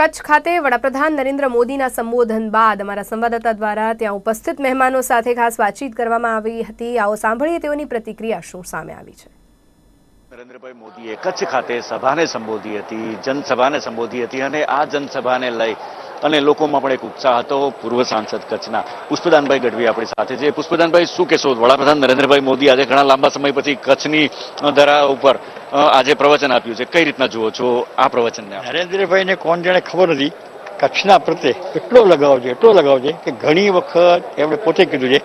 કચ્છ ખાતે વડાપ્રધાન નરેન્દ્ર મોદીના સંબોધન બાદ અમારા સંવાદદાતા દ્વારા ત્યાં ઉપસ્થિત મહેમાનો સાથે ખાસ વાતચીત કરવામાં આવી હતી. આવો સાંભળીએ તેઓની પ્રતિક્રિયા શું સામે આવી છે. નરેન્દ્રભાઈ મોદીએ કચ્છ ખાતે સભાને સંબોધી હતી, જનસભાને સંબોધી હતી અને આ જનસભાને લઈ અને લોકોમાં પણ એક ઉત્સાહ હતો પૂર્વ સાંસદ કચ્છના પુષ્પદાનભાઈ ગઢવી આપણી સાથે છે. પુષ્પદાનભાઈ, શું કહેશો? વડાપ્રધાન નરેન્દ્રભાઈ મોદી આજે ઘણા લાંબા સમય પછી કચ્છની ધરા ઉપર આજે પ્રવચન આપ્યું છે. કઈ રીતના જુઓ છો આ પ્રવચનને? નરેન્દ્રભાઈને કોણ જાણે ખબર નથી કચ્છના પ્રત્યે એટલો લગાવ છે, એટલો લગાવ છે કે ઘણી વખત એમણે પોતે કીધું છે,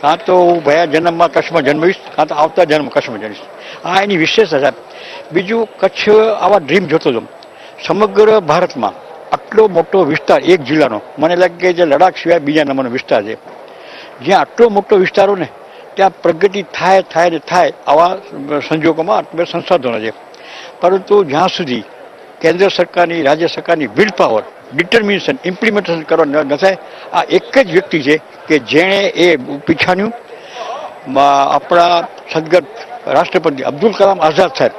કાં તો હું ભયા જન્મમાં કચ્છમાં જન્મીશ, કાં તો આવતા જન્મ કચ્છમાં જન્મીશ. આ એની વિશેષતા સાહેબ, બીજું કચ્છ આવા ડ્રીમ જોતો હતો. સમગ્ર ભારતમાં આટલો મોટો વિસ્તાર, એક જિલ્લાનો, મને લાગે કે જે લડાખ સિવાય બીજા નંબરનો વિસ્તાર છે. જ્યાં આટલો મોટો વિસ્તારો ને, ત્યાં પ્રગતિ થાય થાય ને થાય આવા સંજોગોમાં આટલા સંસાધનો છે. પરંતુ જ્યાં સુધી કેન્દ્ર સરકારની, રાજ્ય સરકારની વિલ પાવર ડિટર્મિનેશન ઇમ્પ્લિમેન્ટેશન કરવા ન થાય, આ એક જ વ્યક્તિ છે કે જેણે એ પીછાણ્યું. આપણા સદગત રાષ્ટ્રપતિ અબ્દુલ કલામ આઝાદ સાહેબ.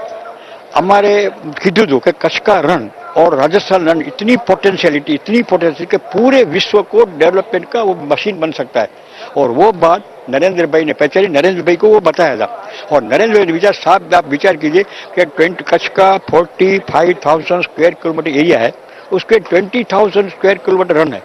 हमारे કીધું હતું કે कच्छ का रण और राजस्थान रण इतनी पोटेंशियलिटी इतनी पोटेंशियल कि पूरे विश्व को डेवलपमेंट का वो मशीन बन सकता है और वो बात नरेंद्र भाई ने पहचानी नरेंद्र भाई को वो बताया था और नरेंद्र भाई ने विचार साफ आप विचार कीजिए कि ट्वेंटी कच्छ का forty five thousand square kilometre area है उसके twenty thousand square kilometre Rann है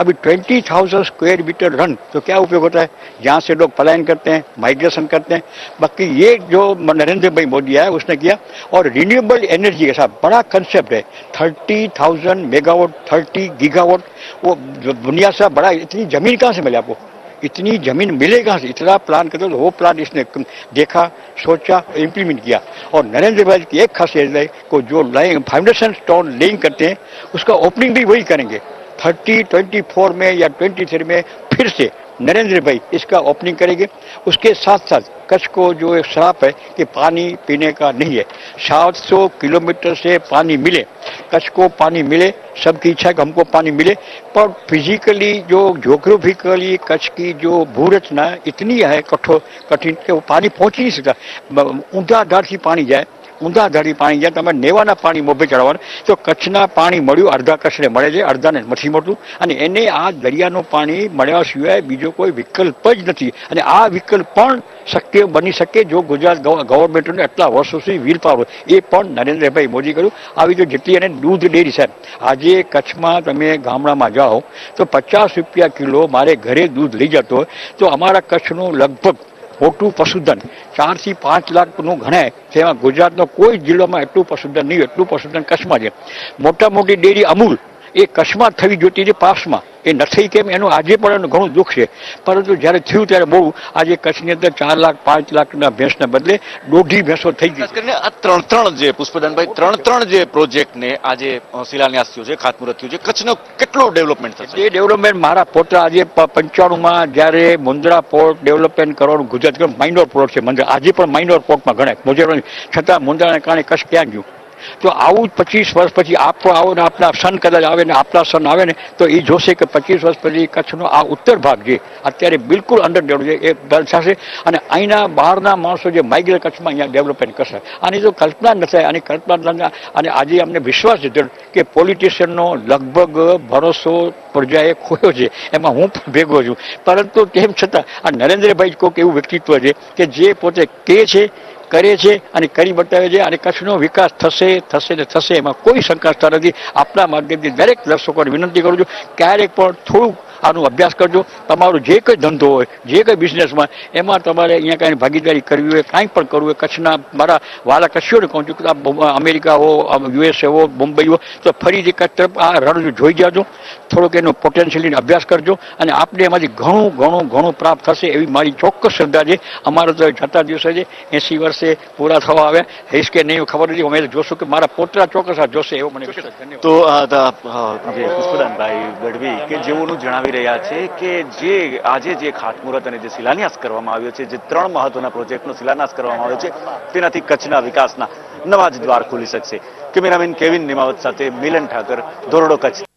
अभी twenty thousand square metre Rann तो क्या उपयोग होता है? जहाँ से लोग पलायन करते हैं माइग्रेशन करते हैं। बाकी ये जो नरेंद्र भाई मोदी आया उसने किया। और रिन्यूएबल एनर्जी के साथ बड़ा कंसेप्ट है। Thirty thousand megawatt thirty gigawatt वो दुनिया से बड़ा, इतनी ज़मीन कहाँ से मिले आपको? इतनी ज़मीन मिले कहाँ से? इतना प्लान करते तो वो प्लान इसने देखा, सोचा इम्प्लीमेंट किया। और नरेंद्र भाई की एक खासियत है को जो लाइन फाउंडेशन स्टोन लेइंग करते हैं, उसका ओपनिंग भी वही करेंगे। थर्टी ट्वेंटी फोर में या ट्वेंटी थ्री में फिर से नरेंद्र भाई इसका ओपनिंग करेंगे उसके साथ साथ कच्छ को जो एक श्राप है कि पानी पीने का नहीं है सात सौ किलोमीटर से पानी मिले कच्छ को पानी मिले सबकी इच्छा कि हमको पानी मिले पर फिजिकली जो जोग्राफिकली कच्छ की जो भूरचना इतनी है कठोर कठिन कि वो पानी पहुंच ही नहीं सकता ऊंधा ढार पानी जाए ઊંધા ધારી પાણી, જ્યાં તમે નેવાના પાણી મોભે ચડાવવાનું. તો કચ્છના પાણી મળ્યું, અડધા કચ્છને મળે છે, અડધાને નથી મળતું. અને એને આ દરિયાનું પાણી મળ્યા સિવાય બીજો કોઈ વિકલ્પ જ નથી. અને આ વિકલ્પ પણ શક્ય બની શકે જો ગુજરાત ગવ- ગવર્મેન્ટને આટલા વર્ષો સુધી વીર પાવર એ પણ નરેન્દ્રભાઈ મોદી કર્યું. આવી જો જેટલી એને દૂધ ડેરી સાહેબ, આજે કચ્છમાં તમે ગામડામાં જાઓ, તો પચાસ રૂપિયા કિલો મારે ઘરે દૂધ લઈ જતો હોય. તો અમારા કચ્છનું લગભગ મોટું પશુધન. ચારથી પાંચ લાખનું ગણાય તેમાં ગુજરાતનો કોઈ જિલ્લામાં એટલું પશુધન નહીં, એટલું પશુધન કચ્છમાં છે. મોટા મોટી ડેરી અમૂલ એ કચ્છમાં થવી જોઈતી હતી પાસમાં. એ નથી કેમ? એનું આજે પણ એનું ઘણું દુઃખ છે. પરંતુ જ્યારે થયું ત્યારે બહુ આજે કચ્છની અંદર ચાર લાખ પાંચ લાખના ભેંસના બદલે દોઢી ભેંસો થઈ ગઈ કરીને આ ત્રણ ત્રણ જે પુષ્પદાનભાઈ ત્રણ ત્રણ જે પ્રોજેક્ટને આજે શિલાન્યાસ થયો છે ખાતમુહૂર્ત થયું છે. કચ્છનો કેટલો ડેવલપમેન્ટ થશે? એ ડેવલપમેન્ટ મારા પોતા આજે પંચાણુંમાં જ્યારે મુન્દ્રા પોર્ટ ડેવલપમેન્ટ કરવાનું ગુજરાત માઇનોર પોર્ટ છે મંદિર. આજે પણ માઇનોર પોર્ટમાં ગણાય. મુજબ છતાં મુન્દ્રાને કારણે કચ્છ ક્યાં ગયું? તો આવું પચીસ વર્ષ પછી આપો આવો ને આપણા સન કદાચ આવે ને આપણા સન આવે ને, તો એ જોશે કે પચીસ વર્ષ પછી કચ્છનો આ ઉત્તર ભાગ છે અત્યારે બિલકુલ અંડર ડેવલપ છે, એ દર્શાશે અને અહીંના બહારના માણસો જે માઇગ્રેટ કચ્છમાં અહીંયા ડેવલપમેન્ટ કરશે, આની તો કલ્પના ન થાય. આની કલ્પના ન થાય. અને આજે અમને વિશ્વાસ દીધો કે પોલિટિશિયનનો લગભગ ભરોસો પ્રજાએ ખોયો છે. એમાં હું પણ ભેગો છું. પરંતુ તેમ છતાં આ નરેન્દ્રભાઈ કોઈક એવું વ્યક્તિત્વ છે કે જે પોતે કે છે કરે છે અને કરી બતાવે છે અને કચ્છનો વિકાસ થશે થશે ને થશે એમાં કોઈ શંકા નથી. આપણા માધ્યમથી દરેક દર્શકોને વિનંતી કરું છું, ક્યારેક પણ થોડુંક આનો અભ્યાસ કરજો. તમારો જે કંઈ ધંધો હોય જે કંઈ બિઝનેસમાં એમાં તમારે અહીંયા કાંઈ ભાગીદારી કરવી હોય કાંઈ પણ કરવું હોય કચ્છના મારા વાલા કચ્છીઓને કહું છું કે અમેરિકા હો યુએસએ હો મુંબઈ હો તો ફરીથી કચ્છ તરફ આ રણ જોઈ જાજો. થોડોક એનો પોટેન્શિયલીને અભ્યાસ કરજો અને આપણે એમાંથી ઘણું ઘણું ઘણું પ્રાપ્ત થશે એવી મારી ચોક્કસ શ્રદ્ધા છે. અમારો તો જતા દિવસે છે એંસી વર્ષે પૂરા થવા આવ્યા. હઈશ કે નહીં ખબર નથી. અમે જોશું કે મારા પોતરા ચોક્કસ જોશે એવો મને તો પુષ્પદાનભાઈ ગઢવી કે જેઓનું જણાવી રહ્યા છે કે જે, આજે જે ખાતમુહૂર્ત અને જે શિલાન્યાસ કરવામાં આવ્યો છે, જે ત્રણ મહત્વના પ્રોજેક્ટનો શિલાન્યાસ કરવામાં આવ્યો છે, તેનાથી કચ્છના વિકાસના નવા જ દ્વાર ખુલી શકશે. કેમેરામેન કેવિન નિમાવત સાથે મિલન ઠાકર, ધોરડો કચ્છ.